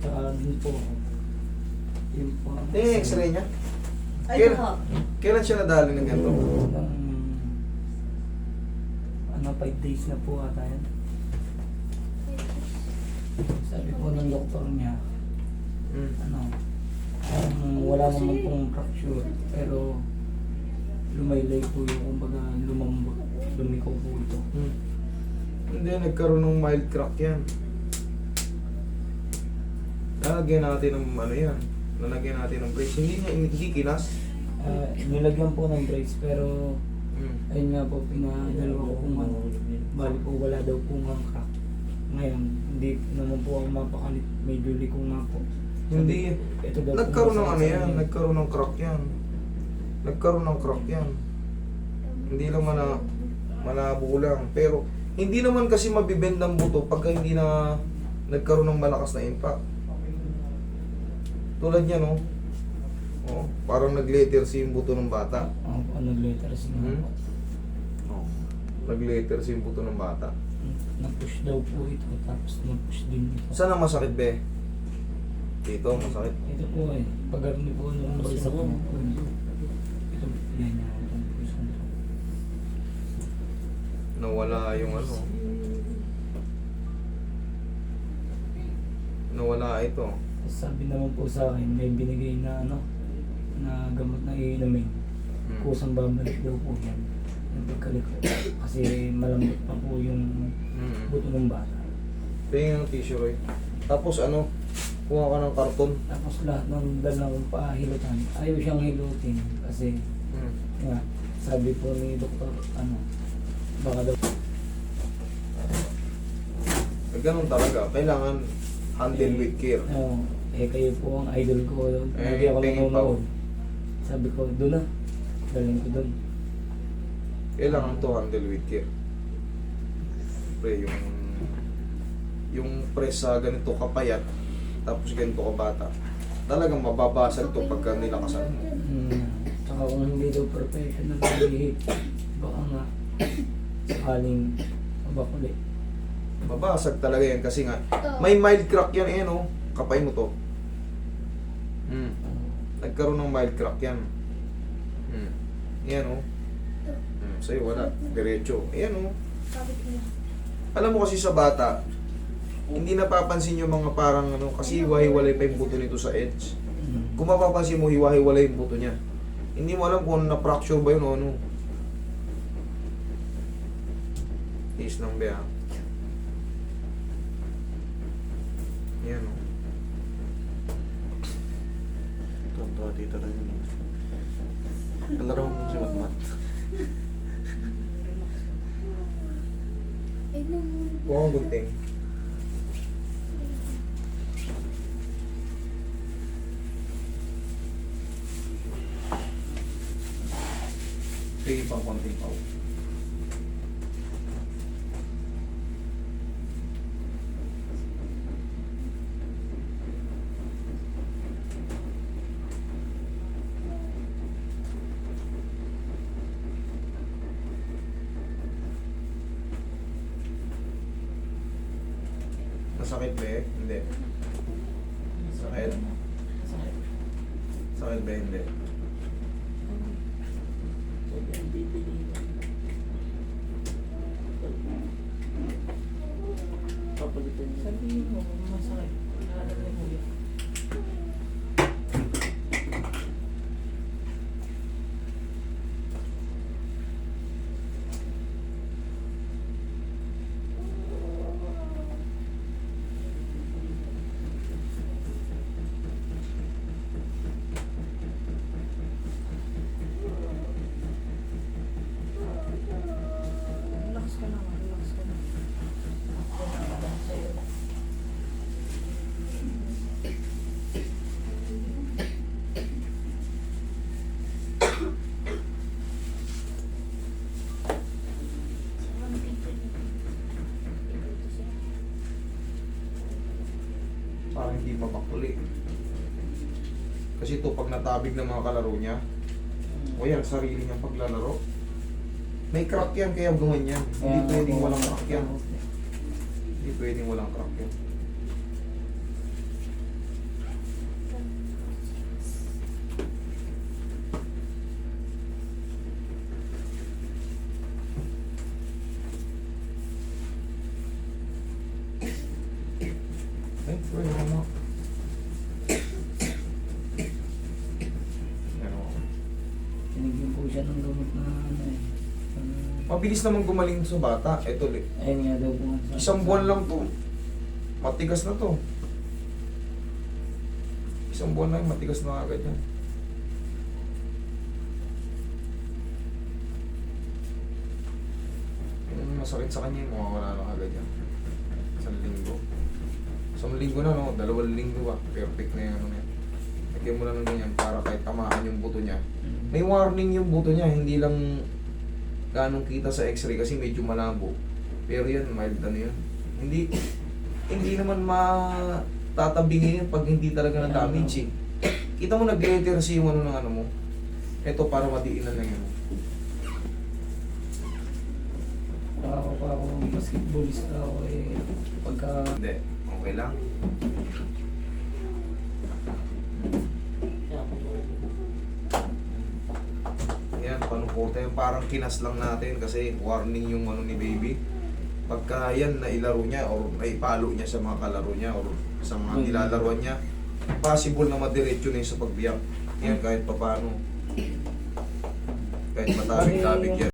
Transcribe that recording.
Tsaka din po. Yung po. Yung x-ray niya. Ay, Kailan, ito. kailan siya nadali ng ganito? Ng, ano, 5 days na po ata yan. Sabi po ng doktor niya, Hmm. ano, um, wala naman pong fracture, pero lumaylay po yung kumbaga lumambot, lumiko po ito. Hmm. Hindi, nagkaroon ng mild crack yan. Lalagyan natin ng ano yan. Lalagyan natin ng brace. Hindi niya, hindi kinas. Ah, nilagyan po ng brace, pero Hmm. ayun nga po, pinadalawa ko kung ano, bali po wala daw po nga crack. Ngayon, hindi naman po ako mapakalit, medyo likong nga po. Hindi. Ito daw Nagkaroon ng ano yan. Nagkaroon ng crack yan. Nagkaroon ng crack yan. Hindi lang mana, malabo lang. Pero, hindi naman kasi mabibend ang buto pagka hindi na nagkaroon ng malakas na impact. Tulad niya, no? Oh, parang nag-letter C yung buto ng bata. Po, ano letters nga Hmm? Oh. Nag-letter C yung buto ng bata. Na-push daw po ito, tapos na-push din ito. Saan ang masakit, be? Dito, masakit. Ito po eh, pag ni po nung ako. po. Ito, yan nito. Nawala yung ano. Nawala ito. Sabi naman po sa akin, may binigay na ano, na gamot na iinumin. Hmm. Kusang babalik daw po yan. Yung pagkaliko. Kasi malambot pa po yung Hmm. buto ng bata. Tingnan ng tissue, Roy. Tapos ano, kuha ka ng karton. Tapos lahat ng dala kong pahilutan, ayaw siyang hilutin. Kasi Hmm. nga, sabi po ni doktor, ano, baka daw Eh, ganun talaga. Kailangan handle with care. Oo. Eh kayo po ang idol ko. Eh, Lagi ako tingin pa nanonood. Sabi ko, doon na. Galing ko doon. Kailangan to handle with care. Pre, yung yung press sa ganito kapayat, tapos ganito kabata, talagang mababasag to pagka nilakasan mo. Hmm. Tsaka kung hindi daw professional na hihit, baka nga sakaling mabakuli. Mabasag talaga yan kasi nga, may mild crack yan, eh, no? Kapay mo to. Hmm. Nagkaroon ng mild crack yan. Hmm. Yan, oh. Hmm. Sa'yo, wala. Diretso. Ayan, oh. Alam mo kasi sa bata, hindi napapansin yung mga parang ano, kasi hiwa-hiwalay pa yung buto nito sa edge. Kung mapapansin mo, hiwa-hiwalay yung buto niya. Hindi mo alam kung na-fracture ba yun o ano. Is lang ba, ah. Yan, oh. Tonto dito lang yun. Kalaro mo si Matmat. Kuha kang gunting. Sige pang konting pa. Masakit ba eh? Hindi. Sakit? Sakit ba hindi? Sabihin mo masakit. Naalala mo yun. Kasi ito, pag natabig ng mga kalaro niya, o yan, sarili niyang paglalaro. May crack yan, kaya gawan yan. Hindi yeah, pwedeng oh, walang crack yan. Hindi pwedeng walang crack yan. Thank you very much. Mabilis naman gumaling sa bata. Ito, ayun nga daw po. isang buwan lang to. Matigas na to. Isang buwan lang, matigas na agad yan. Yung masakit sa kanya, mawawala na agad yan. Isang linggo. Isang linggo na, no? Dalawang linggo ba? Perfect na yung ano yan. Lagyan mo lang ng ganyan para kahit tamaan yung buto niya. Mm. May warning yung buto niya, hindi lang ganong kita sa x-ray kasi medyo malabo. Pero yan, mild ano yan. Hindi, hindi naman matatabingin yan pag hindi talaga na damage eh. Kita mo nag-letter si yung ano ng ano mo. Ito para madiinan lang yun. Ako pa ako basketballista ako eh. Pagka Hindi, okay lang. Yan, panuporta yan. Parang kinas lang natin kasi warning yung ano ni baby. Pagka yan, nailaro niya or naipalo niya sa mga kalaro niya or sa mga Mm. nilalaruan niya, possible na madiretso na yun sa pagbiyak. Yan kahit papano. Kahit matabig-tabig yan.